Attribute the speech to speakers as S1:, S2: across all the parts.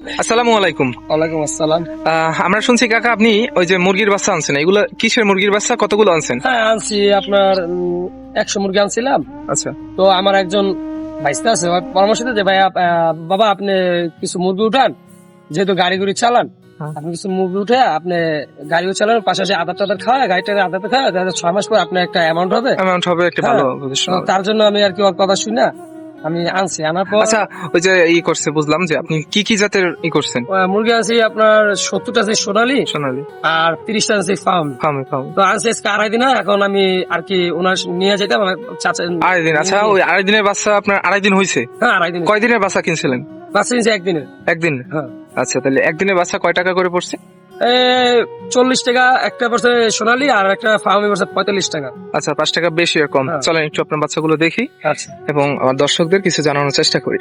S1: আসসালামু আলাইকুম।
S2: ওয়ালাইকুম আসসালাম।
S1: আমরা শুনছি কাকা আপনি ওই যে মুরগির বাচ্চা আনছেন এগুলো কিসের মুরগির বাচ্চা? কতগুলো আনছেন?
S2: হ্যাঁ আনছি আপনার একশো মুরগি আনছিলাম।
S1: আচ্ছা।
S2: তো আমার একজন ভাইস্তা আছে পরামর্শ দিতে ভাই বাবা আপনি কিছু মুরগি উঠান যেহেতু গাড়ি গুড়ি চালান
S1: হ্যাঁ।
S2: আপনি কিছু মুরগি উঠে আপনি গাড়িও চালান পাশাপাশি আধার টাধার খাওয়া গাড়িটা আধার খাওয়া ছয় মাস পর আপনার একটা অ্যামাউন্ট হবে।
S1: অ্যামাউন্ট হবে একটা
S2: হ্যাঁ।
S1: ভালো।
S2: তার জন্য আমি আর কি ওর কথা শুনে আমি আনছি আনার পর
S1: আচ্ছা ওই যে ই করছে বুঝলাম যে আপনি কি কি জাতের ই করছেন?
S2: মুরগি আনছি আপনার সত্তরটা আছে সোনালি
S1: সোনালি।
S2: আর তিরিশটা আছে ফার্ম।
S1: ফার্মে ফার্ম।
S2: তো আনছি আজকে আড়াই দিন হয়, এখন আমি আর কি ওনার নিয়ে যেতে আমার চাচা
S1: আড়াই দিন আচ্ছা ওই আড়াই দিনের বাচ্চা আপনার আড়াই দিন হয়েছে
S2: হ্যাঁ আড়াই দিন
S1: কয় দিনের বাচ্চা কিনছিলেন?
S2: বাচ্চা নিয়েছে একদিনে
S1: একদিন
S2: হ্যাঁ।
S1: আচ্ছা তাহলে একদিনের বাচ্চা কয় টাকা করে পড়ছে?
S2: চল্লিশ টাকা একটা পড়ছে সোনালি আর একটা ফার্মি পড়ছে পঁয়তাল্লিশ টাকা।
S1: আচ্ছা পাঁচ টাকা বেশি আর কম।
S2: হ্যাঁ।
S1: চলেন একটু আপনার বাচ্চাগুলো দেখি
S2: আচ্ছা।
S1: এবং আমার দর্শকদের কিছু জানানোর চেষ্টা করি।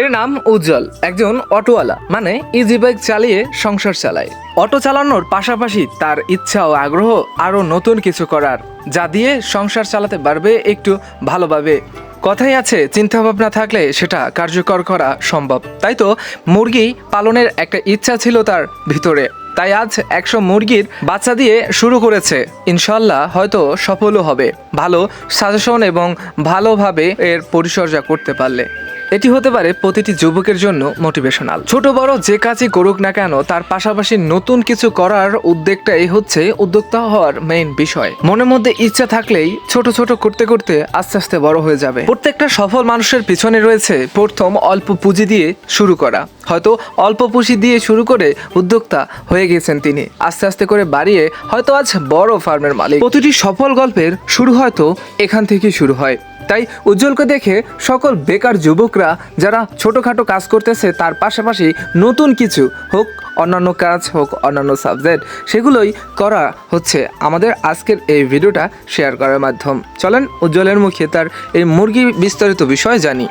S3: এর নাম উজ্জ্বল একজন অটোওয়ালা মানে ইজি বাইক চালিয়ে সংসার চালায়। অটো চালানোর পাশাপাশি তার ইচ্ছা ও আগ্রহ আরও নতুন কিছু করার যা দিয়ে সংসার চালাতে পারবে একটু ভালোভাবে। কথাই আছে চিন্তা ভাবনা থাকলে সেটা কার্যকর করা সম্ভব। তাই তো, মুরগি পালনের একটা ইচ্ছা ছিল তার ভিতরে। তাই আজ একশো মুরগির বাচ্চা দিয়ে শুরু করেছে। ইনশাল্লাহ হয়তো সফলও হবে। ভালো সাজেশন এবং ভালোভাবে এর পরিচর্যা করতে পারলে। এটি হতে পারে প্রতিটি যুবকের জন্য মোটিভেশনাল ছোট বড় যে কাজই করুক না কেন, তার পাশাপাশি নতুন কিছু করার উদ্যোগটাই হচ্ছে উদ্যোক্তা হওয়ার মেইন বিষয়। মনের মধ্যে ইচ্ছা থাকলেই ছোট ছোট করতে করতে আস্তে আস্তে বড় হয়ে যাবে। প্রত্যেকটা সফল মানুষের পিছনে রয়েছে প্রথম অল্প পুঁজি দিয়ে শুরু করা। হয়তো অল্প পুঁজি দিয়ে শুরু করে উদ্যোক্তা হয়ে গেছেন তিনি। আস্তে আস্তে করে বাড়িয়ে হয়তো আজ বড় ফার্মের মালিক। প্রতিটি সফল গল্পের শুরু হয়তো এখান থেকে শুরু হয়। তাই উজ্জ্বলকে দেখে সকল বেকার যুবকরা যারা ছোটোখাটো কাজ করতেছে, তার পাশাপাশি নতুন কিছু হোক, অন্যান্য কাজ হোক, অন্যান্য সাবজেক্ট, সেগুলোই করা হচ্ছে। আমাদের আজকের এই ভিডিওটা শেয়ার করার মাধ্যম। চলেন উজ্জ্বলের মুখে তার এই মুরগি বিস্তারিত বিষয় জানি।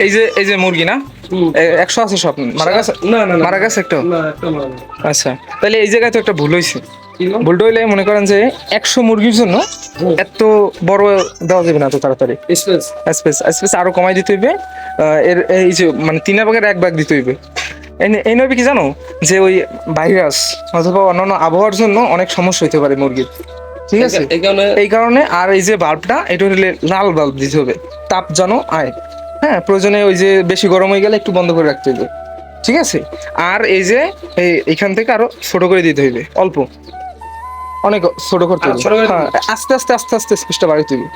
S1: এই যে এই যে মুরগি না? একশো আছে সব? মারা গেছে?
S2: না না
S1: মারা গেছে একটা। আচ্ছা। তাহলে এই জায়গায় তো একটা ভুল হয়েছে ভুলটা হইলে মনে করেন যে একশো মুরগির জন্য এত বড় দেওয়া যাবে না এত তাড়াতাড়ি। স্পেস স্পেস আরও কমাই দিতে হইবে। এর এই যে মানে তিনের ভাগের এক ভাগ দিতে হইবে। এই নে- এই নইবে কি জানো? যে ওই ভাইরাস অথবা অন্যান্য আবহাওয়ার জন্য অনেক সমস্যা হইতে পারে মুরগির। ঠিক আছে?
S2: এই কারণে
S1: এই কারণে আর এই যে বাল্বটা এটা হলে লাল বাল্ব দিতে হবে। তাপ যেন আয়। হ্যাঁ প্রয়োজনে ওই যে বেশি গরম হয়ে গেলে একটু বন্ধ করে রাখতে হবে ঠিক আছে? আর এই যে এখান থেকে আরও ছোট করে দিতে হইবে অল্প। অনেক ছোট করতে হবে হ্যাঁ, আস্তে আস্তে আস্তে আস্তে স্পেসটা বাড়াইতে হবে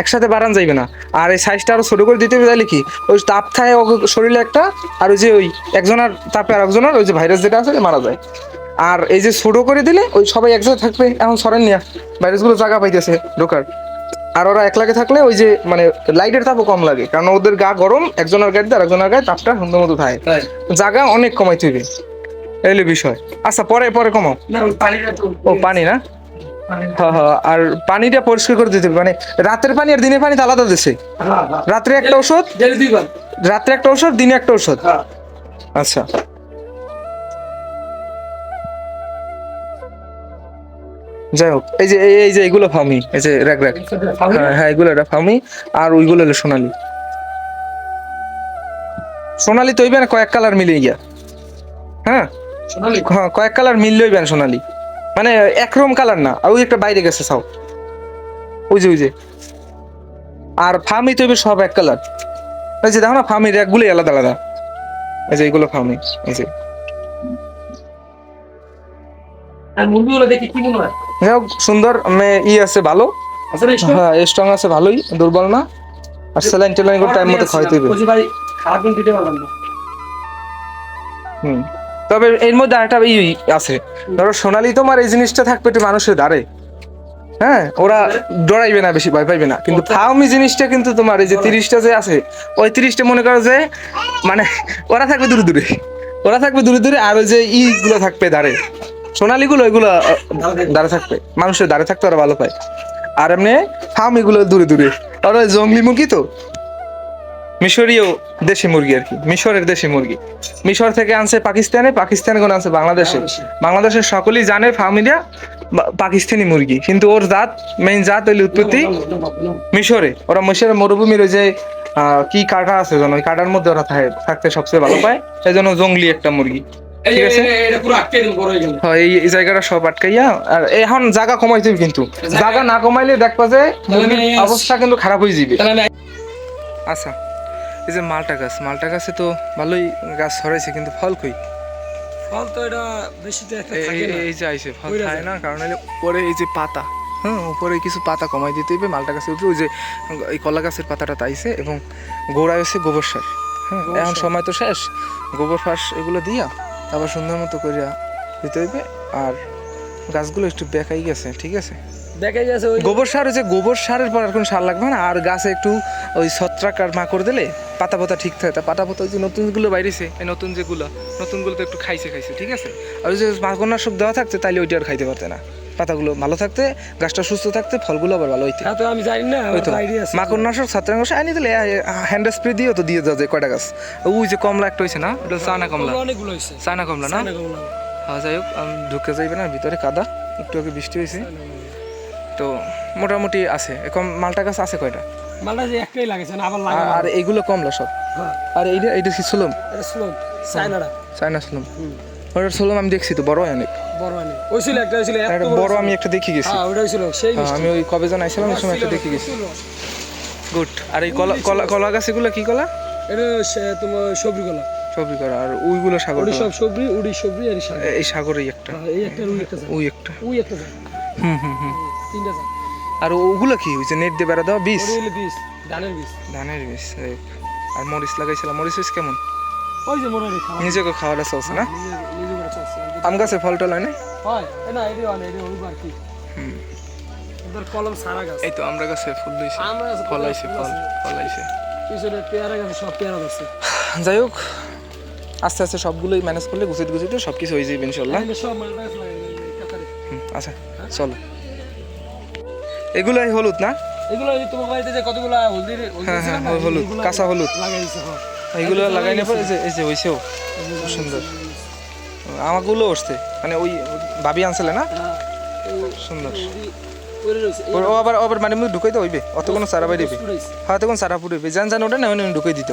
S1: একসাথে বাড়ান যাইবে না। আর এই সাইজটা আরও ছোট করে দিতে হবে তাহলে কি? ওই তাপ খায় শরীরে একটা আর ওই যে ওই একজনের তাপে আর একজনের ওই যে ভাইরাস যেটা আছে মারা যায়। আর এই যে ছোট করে দিলে ওই সবাই একসাথে থাকবে। এখন সরেন নিয়া ভাইরাসগুলো জায়গা পাইতেছে ঢোকার। আর ওরা একলাগে থাকলে ওই যে মানে লাইটের তাপও কম লাগে। কারণ ওদের গা গরম একজনের গায়ে আর একজনের গায়ে তাপটা সুন্দর মতো থাকে। জায়গা অনেক কমাই হবে। এই বিষয়। আচ্ছা পরে পরে কমাও। ও পানি না? আর পানিটা পরিষ্কার করে দিতে হবে। মানে রাতের পানি আর দিনের পানি তো আলাদা দিছে
S2: হ্যাঁ, হ্যাঁ।
S1: রাত্রে একটা ওষুধ রাত্রে একটা ওষুধ দিনে একটা ওষুধ
S2: হ্যাঁ।
S1: আচ্ছা। যাই হোক এই যে এই- যে এগুলো ফার্মি এই যে র্যাক র্যাক হ্যাঁ হ্যাঁ এগুলো এটা ফার্মি আর ওইগুলো হলো সোনালি। সোনালি তো না কয়েক কালার মিলে গিয়া। হ্যাঁ?
S2: সোনালি?
S1: হ্যাঁ কয়েক কালার মিললে হইবে না সোনালি। মানে একরকম কালার না আর ওই একটা বাইরে গেছে সাও ওই যে ওই যে। আর ফার্মি তো হইবে সব এক কালার। এই যে দেখো না ফার্মি র্যাকগুলোই আলাদা আলাদা। এই যে এগুলো ফার্মি এই যে।
S2: মুরগিগুলো দেখে কি মনে হয়?
S1: যাই হোক সুন্দর ই আছে ভালো? হ্যাঁ স্ট্রং আছে ভালোই দুর্বল না আর স্যালাইন টেলাইন করে টাইম মতো খাওয়াইতে হবে
S2: ভাই, খারাপ দিতে পারলাম না।
S1: হুম। তবে এর মধ্যে একটা ই আছে ধরো সোনালি তোমার এই জিনিসটা থাকবে একটু মানুষের দাঁড়ে হ্যাঁ ওরা ডরাইবে না বেশি ভয় পাইবে না কিন্তু ফাউমি জিনিসটা কিন্তু তোমার এই যে তিরিশটা যে আছে ওই তিরিশটা মনে করো যে মানে ওরা থাকবে দূরে দূরে ওরা থাকবে দূরে দূরে আর ওই যে ই গুলো থাকবে দাঁড়ে সোনালি গুলো ওইগুলো আহ, দাঁড়ে থাকবে মানুষের দাঁড়ে থাকতে ওরা ভালো পায়। আর এমনি ফার্ম এগুলো দূরে দূরে। আর ওই জঙ্গলি মুখী তো? মিশরীয় দেশি মুরগি আর কি মিশরের দেশি মুরগি। মিশর থেকে আনছে পাকিস্তানে পাকিস্তানে কোন আনছে বাংলাদেশে। বাংলাদেশের সকলেই জানে ফার্মিরা পাকিস্তানি মুরগি। কিন্তু ওর জাত মেইন জাত হইলে উৎপত্তি মিশরে। ওরা মিশরের মরুভূমির ওই যে কি কাটা আছে যেন ওই কাটার মধ্যে ওরা থাকে থাকতে সবচেয়ে ভালো পায়। সেই জন্য জঙ্গলি একটা মুরগি। ঠিক আছে?
S2: এটা পুরো আটকে দিন বড় গেল।
S1: এই এই জায়গাটা সব আটকাইয়া আর এখন জায়গা কমাইতে হবে কিন্তু জায়গা না কমাইলে দেখবা যে অবস্থা কিন্তু খারাপ হয়ে যাবে। আচ্ছা এই যে মালটা গাছ মালটা গাছে তো ভালোই গাছ ছড়াইছে কিন্তু ফল কই?
S2: ফল তো এটা বেশি
S1: এই- যে আইছে ফল খায় না কারণ হলে উপরে এই যে পাতা হ্যাঁ উপরে কিছু পাতা কমাই দিতে হবে মালটা গাছের উপরে ওই যে এই কলা গাছের পাতাটা তাইছে এবং গোড়ায় হচ্ছে গোবর সার হ্যাঁ এখন সময় তো শেষ গোবর ফাঁস এগুলো দিয়া আবার সুন্দর মতো করিয়া দিতে হইবে। আর গাছগুলো একটু বেঁকাই গেছে ঠিক আছে?
S2: বেঁকাই গেছে ওই
S1: গোবর সার হচ্ছে গোবর সারের পর আর কোনো সার লাগবে না। আর গাছে একটু ওই ছত্রাক আর মাকড় দিলে পাতা পাতা ঠিক থাকে। তা পাতা পাতা ওই যে নতুনগুলো বাইরেছে এই নতুন যেগুলো নতুনগুলো তো একটু খাইছে খাইছে ঠিক আছে? আর ওই যে মাকড়নাশক দেওয়া থাকছে তাইলে ওইটা আর খাইতে পারতে না। পাতাগুলো ভালো থাকতে গাছটা সুস্থ থাকতে ফলগুলো আবার ভালো হইতে।
S2: তো আমি জানি না
S1: ওই তো।
S2: আছে
S1: মাকড়নাশক ছত্রাকনাশক আনি দিলে হ্যান্ড স্প্রে দিয়েও তো দিয়ে দেওয়া যায় কয়টা গাছ। ওই যে কমলা একটা হয়েছে না ওটা চানা কমলা।
S2: অনেকগুলো হয়েছে
S1: চানা কমলা না? হ্যাঁ যাই হোক আমি ঢুকে যাইবে না ভিতরে কাদা একটু আগে বৃষ্টি হয়েছে তো মোটামুটি আছে এরকম মালটা গাছ আছে কয়টা?
S2: মালটা যে একটাই লাগেছে না আবার লাগে
S1: আর এইগুলো কমলা সব?
S2: হ্যাঁ।
S1: আর এইটা এইটা কি সুলম?
S2: এটা স্লো চায়নাটা।
S1: চায়না সুলম।
S2: হুম,
S1: ওটার সুলম আমি দেখছি তো বড় অনেক
S2: বড় হয়নি ওই ছিল একটা ছিল
S1: একটা বড় আমি একটা দেখি গেছি।
S2: হ্যাঁ ছিল সেই
S1: হ্যাঁ, আমি ওই কবে জন আইছিলাম ওই সময় একটা দেখি গেছি। গুড আর এই কলা কলা কলা গাছ এগুলো কি কলা?
S2: এটা তোমার সবরি গলা
S1: সবজি করা আর ওইগুলো সাগর কলা।
S2: সব সবরি উড়ি সবরি আর শাক।
S1: এই সাগরেই একটা।
S2: হ্যাঁ, এই একটা উই একটা
S1: ওই একটা।
S2: উই একটা
S1: হুম হুম হুম।
S2: তিনটা।
S1: আর ওগুলো কি হয়েছে? নেট দিয়ে বেড়া দেওয়া বীজ?
S2: বীজ, ধানের বীজ।
S1: ধানের বীজ আর মরিচ লাগাইছিলাম। মরিচ কেমন?
S2: ওই যে মনে হয়
S1: নিজেকে খাওয়াটা চলছে না। আম গাছে ফল টল হয় না
S2: হয়, না, এটি হয় না, এটি হইবো আর কি।
S1: হুম।
S2: কলম সারা গাছ।
S1: এই তো আমরা গাছে ফুল দিয়েছি ফল আইছে
S2: ফুল
S1: ফল আইছে
S2: পিছনে পেয়ারা গাছে সব পেয়ারা।
S1: যাই হোক আস্তে আস্তে সবগুলোই ম্যানেজ করলে গুছিয়ে গুছিয়ে সব কিছু হয়ে যাবে ইনশাল্লাহ আচ্ছা চলো এগুলাই হলুদ না
S2: এগুলো তোমার বাড়িতে যে কতগুলা হলদি হলদি
S1: হ্যাঁ, হ্যাঁ, হলুদ, কাঁচা হলুদ।
S2: লাগাই দিছে, হ্যাঁ।
S1: এইগুলো লাগাই
S2: নিয়ে
S1: পরে এই। যে হয়েছেও সুন্দর। আমাগুলো উঠছে মানে ওই ভাবি আনছিলে না?
S2: হ্যাঁ,
S1: সুন্দর। ও আবার আবার মানে ঢুকাই তো হইবে অত কোনো সারা বাইরে
S2: হ্যাঁ
S1: হয়তো কোন সারা পুড়ে জান জান ওটা না ঢুকাই দিত